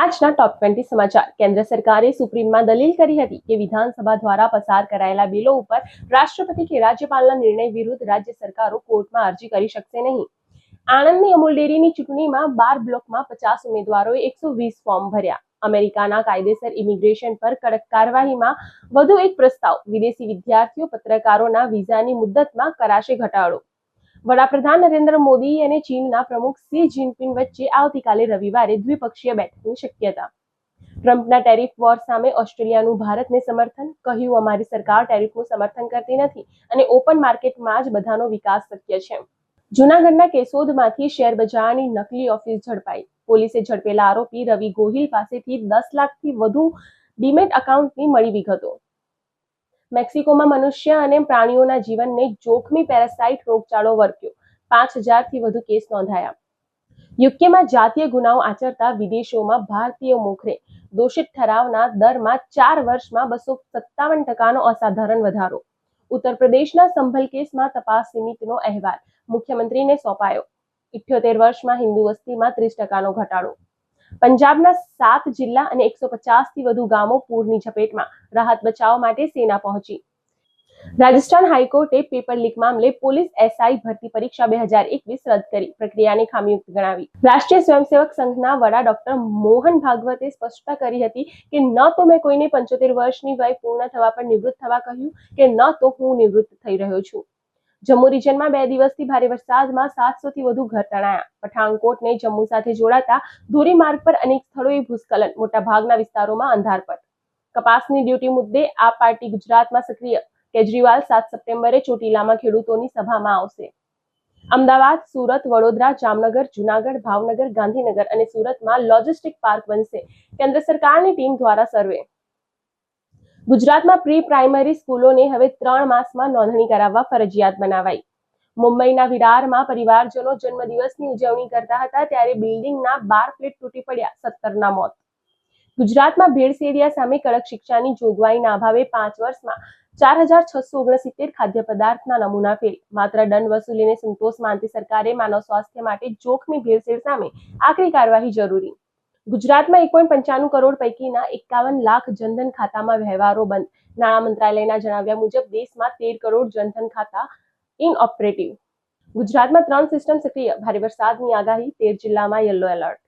આજના ટોપ ટ્વેન્ટી સમાચાર. કેન્દ્ર સરકારે સુપ્રીમમાં દલીલ કરી હતી કે વિધાનસભા દ્વારા પસાર કરાયેલા બિલો ઉપર રાષ્ટ્રપતિ કે રાજ્યપાલના નિર્ણય વિરુદ્ધ રાજ્ય સરકારો કોર્ટમાં અરજી કરી શકશે નહીં. આણંદની અમૂલ ડેરીની ચૂંટણીમાં બાર બ્લોકમાં પચાસ ઉમેદવારોએ એકસો વીસ ફોર્મ ભર્યા. અમેરિકાના કાયદેસર ઇમિગ્રેશન પર કડક કાર્યવાહીમાં વધુ એક પ્રસ્તાવ. વિદેશી વિદ્યાર્થીઓ પત્રકારોના વિઝાની મુદ્દતમાં કરાશે ઘટાડો. વડાપ્રધાન નરેન્દ્ર મોદી અને ચીનના પ્રમુખ સી જિનપિંગ વચ્ચે આવતીકાલે રવિવારે દ્વિપક્ષીય બેઠકની શક્યતા. ટ્રમ્પના ટેરિફ વોર સામે ઓસ્ટ્રેલિયાનું ભારતને સમર્થન, કહ્યું, અમારી સરકાર ટેરિફનું સમર્થન કરતી નથી અને ઓપન માર્કેટમાં જ બધાનો વિકાસ શક્ય છે. જૂનાગઢના કેશોદમાંથી શેર બજારની નકલી ઓફિસ ઝડપાઈ. પોલીસે ઝડપેલા આરોપી રવિ ગોહિલ પાસેથી દસ લાખથી વધુ ડીમેટ એકાઉન્ટની મળી વિગતો. મેક્સિકોમાં મનુષ્ય અને પ્રાણીઓના જીવનને જોખમી પેરાસાઇટ રોગચાળો વર્ક્યો પાંચ હજારથી વધુ કેસ નોંધાયા. યુકેમાં જાતીય ગુનાઓ આચરતા વિદેશોમાં ભારતીય મોખરે. દોષિત ઠરાવના દરમાં ચાર વર્ષમાં બસો સત્તાવન ટકાનો અસાધારણ વધારો. ઉત્તર પ્રદેશના સંભલ કેસમાં તપાસ સમિતિનો અહેવાલ મુખ્યમંત્રીને સોંપાયો. ઇઠ્યોતેર વર્ષમાં હિન્દુ વસ્તીમાં ત્રીસ ટકાનો ઘટાડો. પંજાબના સાત જિલ્લા અને એકસો પચાસથી વધુ ગામો પૂરની ઝપેટમાં રાહત બચાવ માટે સેના પહોંચી. રાજસ્થાન હાઈકોર્ટે પેપર લીક મામલે પોલીસ એસઆઈ ભરતી પરીક્ષા બે હજાર એકવીસ રદ કરી, પ્રક્રિયાને ખામીયુક્ત ગણાવી. રાષ્ટ્રીય સ્વયંસેવક સંઘના વડા ડોક્ટર મોહન ભાગવતે સ્પષ્ટતા કરી હતી કે ન તો મેં કોઈને પંચોતેર વર્ષની વય પૂર્ણ થવા પર નિવૃત્ત થવા કહ્યું, કે ન તો હું નિવૃત્ત થઈ રહ્યો છું. જમ્મુ રિજનમાં બે દિવસથી ભારે વરસાદમાં સાતસોથી વધુ ઘર તણાયા. પઠાણકોટને જમ્મુ સાથે જોડાતા ધોરીમાર્ગ પર અનેક સ્થળોએ ભૂસ્ખલન, મોટાભાગના વિસ્તારોમાં અંધારપટ. કપાસની ડ્યુટી મુદ્દે આ પાર્ટી ગુજરાતમાં સક્રિય. કેજરીવાલ સાત સપ્ટેમ્બરે ચોટીલામાં ખેડૂતોની સભામાં આવશે. અમદાવાદ, સુરત, વડોદરા, જામનગર, જુનાગઢ, ભાવનગર, ગાંધીનગર અને સુરતમાં લોજિસ્ટિક પાર્ક બનશે. કેન્દ્ર સરકારની ટીમ દ્વારા સર્વે. ગુજરાતમાં પ્રી પ્રાઇમરી સ્કૂલોને હવે ત્રણ માસમાં નોંધણી કરાવવા ફરજિયાત બનાવાઈ. મુંબઈના વિરારમાં પરિવારજનો જન્મદિવસની ઉજવણી કરતા હતા ત્યારે બિલ્ડિંગના બાર પ્લેટ તૂટી પડ્યા, સત્તરના મોત. ગુજરાતમાં ભેળસેરિયા સામે કડક શિક્ષાની જોગવાઈના અભાવે પાંચ વર્ષમાં ચાર હજાર છસો ઓગણસિત્તેર ખાદ્ય પદાર્થના નમૂના ફેલ. માત્ર દંડ વસૂલીને સંતોષ માનતી સરકારે માનવ સ્વાસ્થ્ય માટે જોખમી ભેળસેળ સામે આકરી કાર્યવાહી જરૂરી. ગુજરાતમાં એક પોઈન્ટ પંચાણું કરોડ પૈકીના એકાવન લાખ જનધન ખાતામાં વ્યવહારો બંધ. નાણાં મંત્રાલયના જણાવ્યા મુજબ દેશમાં તેર કરોડ જનધન ખાતા ઇનઓપરેટિવ. ગુજરાતમાં ત્રણ સિસ્ટમ સક્રિય. ભારે વરસાદની આગાહી, તેર જિલ્લામાં યલો એલર્ટ.